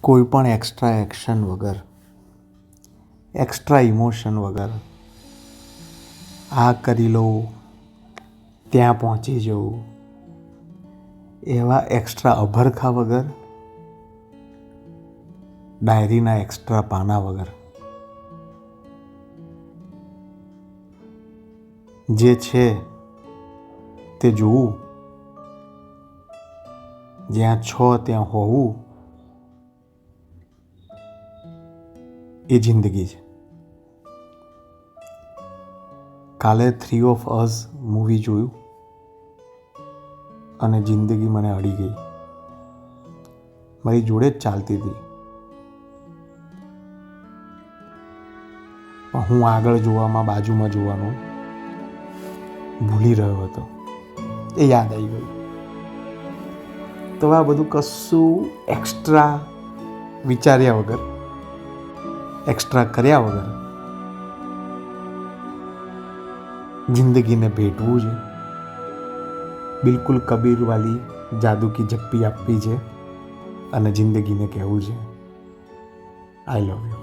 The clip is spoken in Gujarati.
કોઈ પણ એક્સ્ટ્રા એક્શન વગર એક્સ્ટ્રા ઇમોશન વગર, આ કરી લઉં, ત્યાં પહોંચી જવું એવા એક્સ્ટ્રા અભરખા વગર, ડાયરીના એક્સ્ટ્રા પાના વગર. જે છે તે જોવું, જ્યાં છો ત્યાં હોવું એ જિંદગી છે. કાલે થ્રી ઓફ અસ મૂવી જોયું અને જિંદગી મને અડી ગઈ. મારી જોડે જ ચાલતી હતી. હું આગળ જોવામાં બાજુમાં જોવાનું ભૂલી રહ્યો હતો. એ યાદ આવી ગયું. તો આ બધું કશું એક્સ્ટ્રા વિચાર્યા વગર એક્સ્ટ્રા કર્યા વગર જિંદગીને ભેટવું છે. બિલકુલ કબીરવાલી જાદુ કી જપ્પી આપવી છે અને જિંદગીને કહેવું છે આઈ લવ યુ